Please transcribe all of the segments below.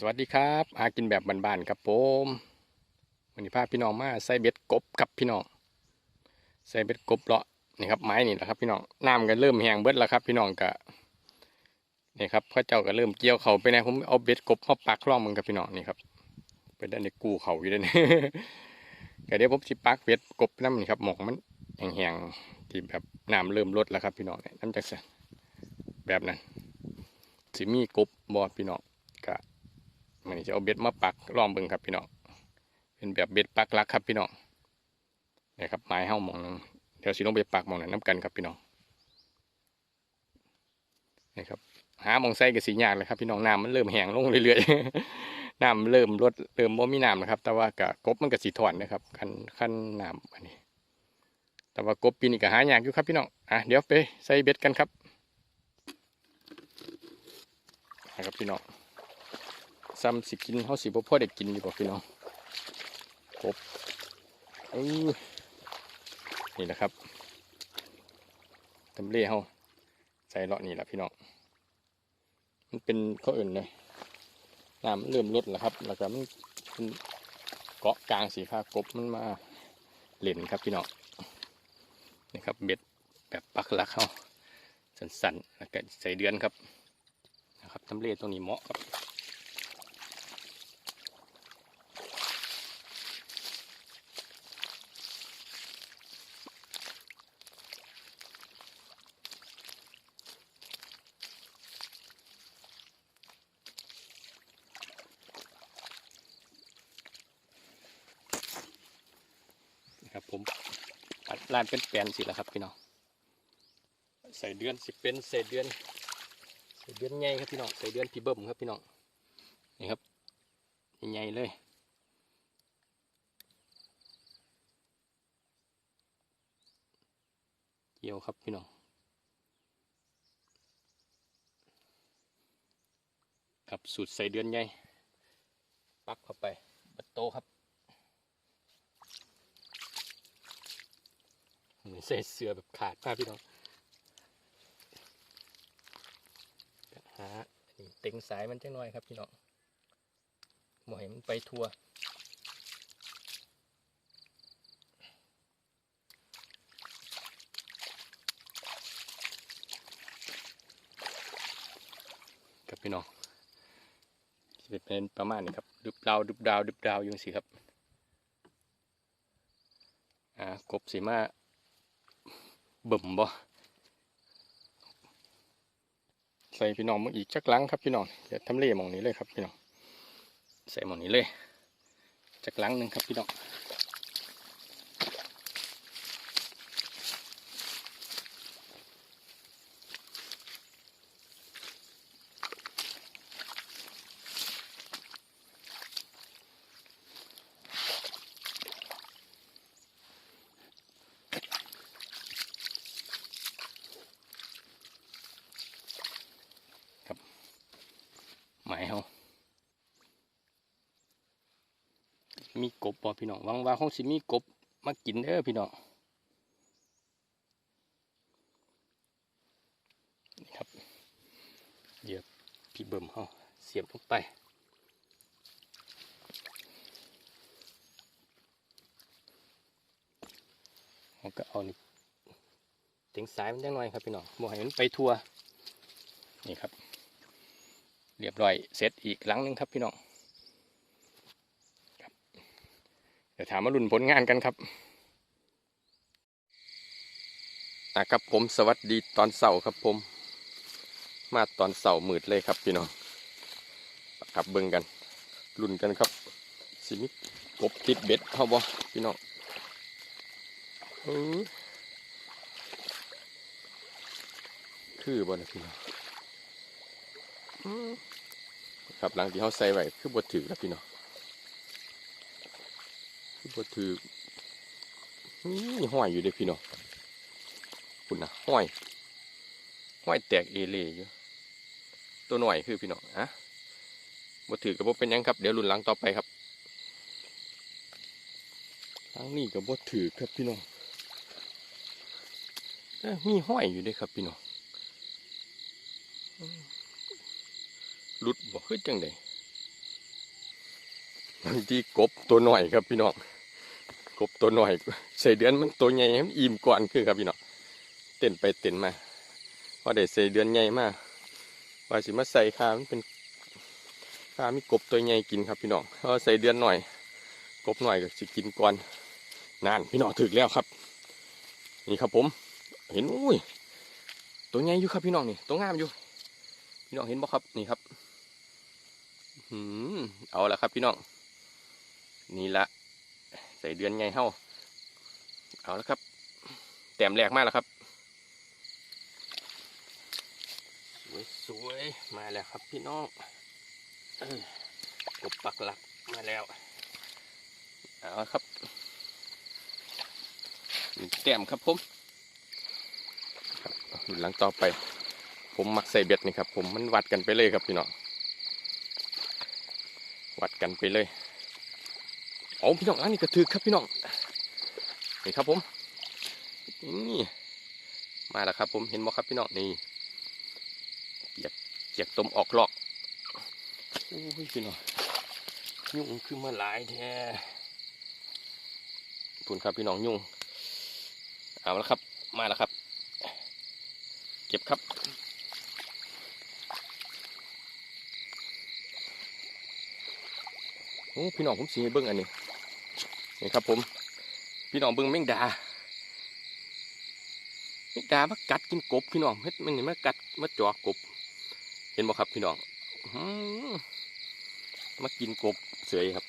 สวัสดีครับหากินแบบบ้านๆครับผมวันนี้พาพี่น้องมาใส่เบ็ดกบครับพี่น้องใส่เบ็ดกบเลาะนี่ครับไม้นี่แหละครับพี่น้องน้ำก็เริ่มแห้งเบิดแล้วครับ พี่น้องก็นี่ครับพระเจ้าก็เริ่มเกี่ยวเขาไปนะผมเอาเบ็ดกบมาปักร่องมึงครับพี่น้องนี่ครับเป็นด้านในกูเขาอยู่ด้านนี้ก็เดี๋ยวผมสิปักเบ็ดกบน้ำนี่ครับหมองมันแห้งๆที่แบบน้ำเริ่มลดแล้วครับ พี่น้องเนี่ยน้ำจากแบบนั้นสิมีกบบ่พี่น้อง มันจะเอาเบ็ดมาปักล้อมเบิ่งครับพี่น้องเป็นแบบเบ็ดปักลักครับพี่น้องนี่ครับไม้เห่ามองนึงเดี๋ยวสิลงไปปักมองนั้นน้ำกันครับพี่น้องนี่ครับหามองใส่กับสียากเลยครับพี่น้องน้ำมันเริ่มแห้งลงเรื่อยๆน้ำเริ่มลดเริ่มบ่มีน้ำนะครับ แต่ว่ากะกบมันก็สีถอนนะครับขั้นขั้นน้ำอันนี้ แต่ว่ากบปีนี้ก็หายากอยู่ครับพี่น้องอะเดี๋ยวไปใส่เบ็ดกันครับนะครับพี่น้อง ซ้ำสิกินเขาสิบ่พอได้กินอยู่บ่พี่น้องกบเออนี่แหละครับตำเล่เขาใส่เลาะนี่แหละพี่น้องมันเป็นข้ออื่นเลยน้ำเริ่มลดแล้วครับ แล้วก็มันเกาะกลางสีฟ้ากบมันมาเล่นครับพี่น้องนี่ครับเบ็ดแบบปักหลักเขาสันๆแล้วก็ใส่เดือนครับนะครับตำเล่ตรงนี้เหมาะครับ ผมปัดลานเป็นแปลนสิแล้วครับพี่น้องใส่เดือนสิเป็นใส่เดือนใส่เดือนใหญ่ครับพี่น้องใส่เดือนพี่เบิ้มครับพี่น้องนี่ครับใหญ่เลยเกี่ยวครับพี่น้องครับสูตรใส่เดือนใหญ่ปักเข้าไปบัดโตครับ ใส่เสื้อแบบขาดมากพี่น้องหาอันนี้เต็งสายมันจังน้อยครับพี่น้องหมอยมันไปทัวครับพี่น้องจะเป็นประมาณนี้ครับดึบดาวดึบดาวดึบดาวอยังสิครับอ่ากบสีมา บิ่มบ่ใส่พี่น้องมึงอีกจักลังครับพี่น้องเดี๋ยวทำเล่หมองนี้เลยครับพี่น้องใส่หมองนี้เลยจักลังหนึ่งครับพี่น้อง มีกบบ่พี่น้องหวังว่าคงสิมีกบมากินเด้อพี่น้องนี่ครับเหยียบพี่เบิ่มเขาเสียบลงไปเขาก็เอานี่ถึงสายมันจังหน่อยครับพี่น้องบ่ให้มันไปทัวนี่ครับ เรียบร้อยเสร็จอีกหลังหนึงครับพี่น้องครับ เดี๋ยวถามมาลุ้นผลงานกันครับนะครับผมสวัสดีตอนเสาร์ครับผม มาตอนเสาร์มืดเลยครับพี่น้องครับเบิ่งกันลุ้นกันครับสิมิกบติดเบ็ดเขาบ่พี่น้องคือบ่นะพี่น้องครับหลังที่เขาใส่ไว้คือบดถือครับพี่น้อง คือถือห้อยอยู่เด้พี่น้องคุณนะห้อย ห้อยแตกเอเล่อยู่ตัวหน่อยคือพี่น้องอะบดถือกับบดเป็นยังครับ เดี๋ยวรุ่นหลังต่อไปครับหลังนี้กับบดถือครับพี่น้องมีห้อยอยู่เด้อครับพี่น้องหลุดบ่คือจังไดบางทีกบตัวหน่อยครับพี่น้อง กบตัวหน่อยใส่เดือนมันตัวใหญ่ให้มันอิ่มก่อนคือครับพี่น้องเต้นไปเต้นมาพอได้ใส่เดือนใหญ่มากว่าสิมาใส่ข้ามันเป็นข้ามีกบตัวใหญ่กินครับพี่น้องพอใส่เดือนหน่อย กบหน่อยก็สิกินก่อนนานพี่น้องถึกแล้วครับ นี่ครับผม เห็นอุ้ยตัวใหญ่อยู่ครับพี่น้องนี่ตัวงามอยู่ พี่น้องเห็นบ่ครับนี่ครับหืมเอาละครับพี่น้อง นี่ละ ส่เดือนไงเฮ้าเอาละครับ แต้มแรกมากแล้วครับสวยสวยมาแล้วครับพี่น้องเอ้ยกบปักหลักมาแล้วเอาละครับหนึ่งแต้มครับผมครับหลังต่อไป ผมมักใส่เบ็ดนี่ครับ ผมมันวัดกันไปเลยครับพี่น้องวัดกันไปเลย โอ้พี่น้องอันนี้กระถือครับพี่น้องนี่ครับผมนี่มาแล้วครับผมเห็นบ่ครับพี่น้องนี่เกียกเกียกต้มออกลอกโอ้ยพี่น้องยุ่งคือมาหลายแท้พูนครับพี่น้องยุ่งเอาแล้วครับ มาแล้วครับ เก็บครับ โอ้ พี่น้องผมสีให้เบิ้งอันนี้นี่ครับ ผม พี่น้องเบิ้งแมงดาแมงดามากัดกินกบ พี่น้องเฮ็ดมันนี่มากัดมาจ่อกบ เห็นบ่ครับ พี่น้องมากินกบเสยครับ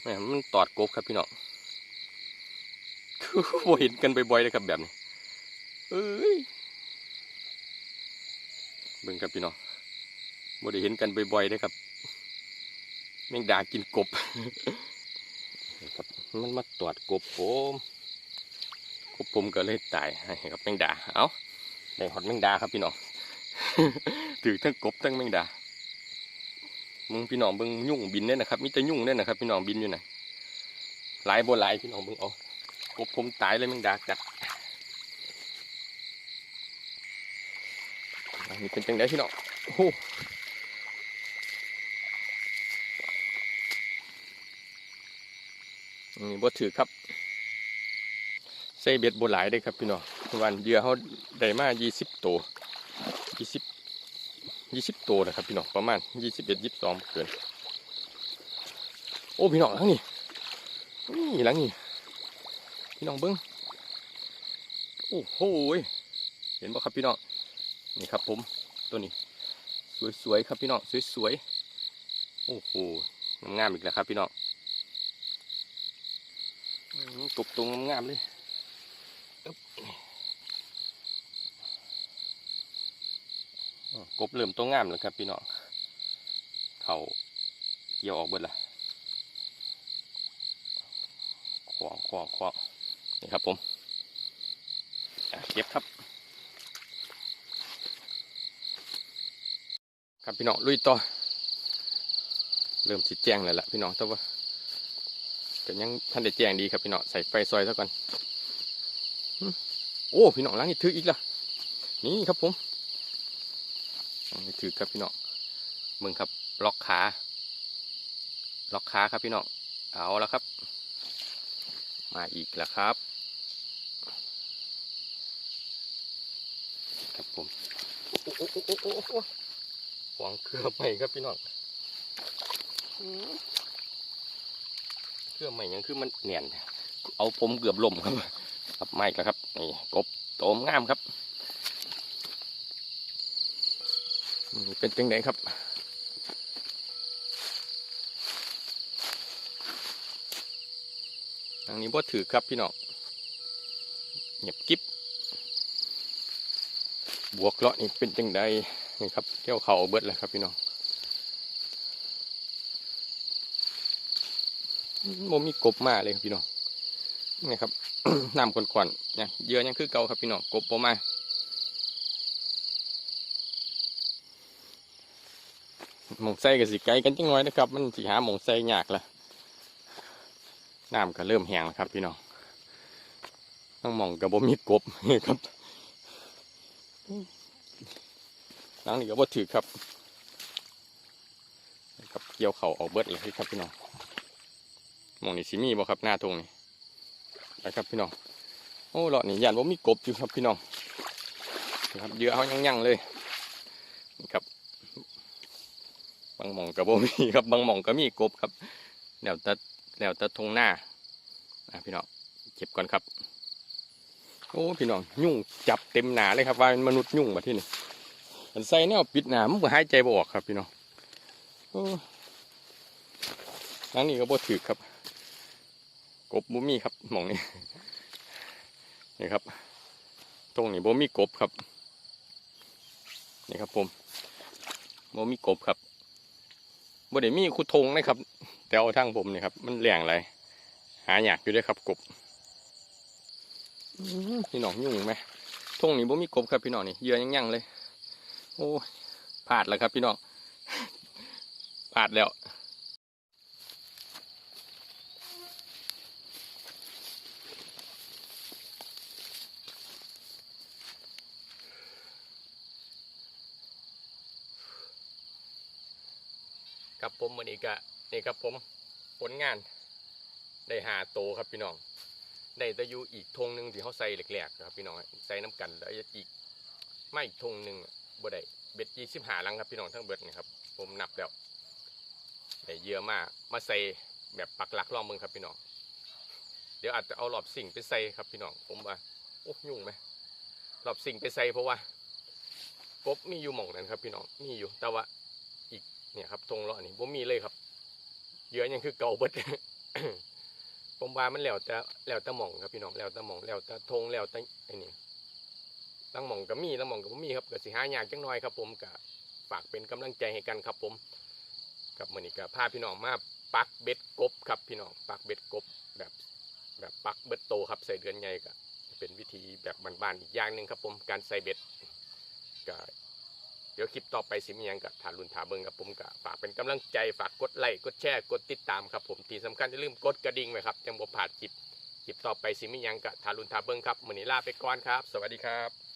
แหมมันตอดกบครับพี่น้องคือบ่เห็นกันบ่อยๆเลยครับแบบนี้เอ้ยเบิ่งครับพี่น้องบ่ได้เห็นกันบ่อยๆเลยครับ แมงดากินกบครับมันมาตรวจกบผมกบผมก็เลยตายให้กับแมงดาเอาได้หอดแมงดาครับพี่น้องถือทั้งกบทั้งแมงดามึงพี่น้องเบิ่งยุ่งบินเนี่ยนะครับมีแต่ยุ่งเนี่ยนะครับ พี่น้องบินอยู่ไหนหลายบ่หลายพี่น้องเบิ่งเอากบผมตายเลยแมงดากัดอันนี้เป็นจังไดพี่น้องโอ้โห นี่บ่ถือครับใส่เบ็ดบหลายได้ครับพี่น้องวันเหยื่อเขาได้มา20ตัว20 20ตัวนะครับพี่น้องประมาณ21 22เกินโอ้พี่น้องหลังนี่นี่หลังนี่พี่น้องเบิ้งโอ้โหเห็นบ่ครับพี่น้องนี่ครับผมตัวนี้ สวยๆครับพี่น้องสวยๆโอ้โหงามอีกแล้วครับพี่น้อง อืมกบตรงงามเลยอึ๊บอ้าวกบเริ่มตัวงามแล้วครับพี่น้อง เขาเกี่ยวออกเบิดละขวางขวางขวางนี่ครับผมเก็บครับ ครับพี่น้องลุยต่อ เริ่มสิแจ้งเลยล่ะพี่น้องแต่ว่า ก็ยังท่านได้แจ้งดีครับพี่น้องใส่ไฟซอยซะก่อนโอ้พี่น้องล้างนี่ถืออีกละนี่ครับผมนี่ถือครับพี่น้องมึงครับล็อกขาล็อกขาครับพี่น้องเอาแล้วครับ มาอีกแล้วครับ ครับผมโอ้โอ้โอ้โอ้โอ้โอ้หวางเครือใหม่ครับพี่น้อง เครื่องใหม่ยังคือมันเนียนเอาผมเกือบล่มครับครับไม่แล้วครับนี่กบโตมงามครับเป็นจังไดครับทางนี้บ่ถือครับพี่น้องเงียบกิ๊บบวกเลาะนี่เป็นจังไดนี่ครับเที่ยวเขาเบิดแล้วครับพี่น้อง โมมีกบมาเลยครับพี่น้องนี่ครับน้ำก่อนๆเนี่ยเยอะยังคือเก่าครับพี่น้องกบโมมาหมองไส้กับสิไกลกันจังน้อยนะครับ มันสิหาหมองไส้ยากละน้ำก็เริ่มแห้งแล้วครับ พี่น้องต้องมองกับบ่มีกบนี่ครับหลังนี้ก็บ่ถือครับครับเกี่ยวเข่าออกเบิดเลยครับพี่น้อง มองนี่สิมีบ่ครับหน้าทงนี่นะครับพี่น้องโอ้เลาะนี่ยันว่ามีกบอยู่ครับพี่น้องนะครับเยอะเขายั่งๆเลยนี่ครับบางหม่องกับบ่มีครับบางหม่องก็มีกบครับแล้วแต่แล้วแต่ทงหน้าอะพี่น้องเก็บก่อนครับ โอ้พี่น้องยุ่งจับเต็มหนาเลยครับว่าเป็นมนุษย์ยุ่งมาที่นี่มันใส่แนวปิดหนามันหายใจบ่ออกครับพี่น้องโอ้ทางนี้ก็บ่ถือครับ กบบ่มีครับมองนี้นี่ครับ ตรงนี้บ่มีกบครับ นี่ครับผมบ่มีกบครับบ่ได้มีคุทงนะครับ แต่เอาทางผมนี่ครับ มันแหลงไรหาอยากอยู่ด้วยครับกบพี่น้องยุ่งไหมทงนี้บ่มีกบครับพี่น้องนี่เยื่อยังยังๆเลย โอ้ยพลาดแล้วครับ พี่น้องพลาดแล้ว ผมวันนี้ก็นี่ครับผมผลงาน ได้หาโตครับพี่น้อง ได้ตะยูอีกธงหนึ่งที่เขาใส่แหลกๆครับพี่น้องใส่น้ำกันแล้วอีกไม่อีกธงหนึ่งบ่ได้เบ็ดยี่สิบหาลังครับพี่น้องทั้งเบิดนี่ครับ ผมนับแล้วได้เยอะมากมาใส่แบบปักหลักลองมึงครับพี่น้อง เดี๋ยวอาจจะเอาหลอบสิ่งไปใส่ครับพี่น้อง ผมว่าโอ้ยุ่งไหมหลอบสิ่งไปใส่เพราะว่ากบมีอยู่หม่องนั้นครับพี่น้องมีอยู่แต่ว่า เนี่ยครับธงเลาะนี่ผมมีเลยครับเยอะยังคือเก่าเบิดผมว่ามันแล้วแต่แล้วแต่หม่องครับพี่น้องแล้วแต่หม่องแล้วแต่ธงแล้วแต่ไอ้นี่ตั้งหม่องก็มีตั้งหม่องก็บ่มีครับก็สิหายากจังน้อยครับ ผมก็ฝากเป็นกำลังใจให้กันครับ ผม กับมือนี้ก็พาพี่น้องมาปักเบ็ดกบครับพี่น้องปักเบ็ดกบแบบแบบปักเบ็ดโตครับใส่เดือนใหญ่ก็เป็นวิธีแบบบ้านๆอีกอย่างหนึ่งครับ ผมการใส่เบ็ดก็เดี๋ยวคลิปต่อไปสิมียังกับทารุนทาเบิงกับผมกับฝากเป็นกำลังใจฝากกดไลค์กดแชร์กดติดตามครับผมที่สำคัญอย่าลืมกดกระดิ่งไว้ครับยังบ่ผ่านคลิปคลิปต่อไปสิมียังกับทารุนทาเบิงครับมือนี้ลาไปก่อนครับ สวัสดีครับ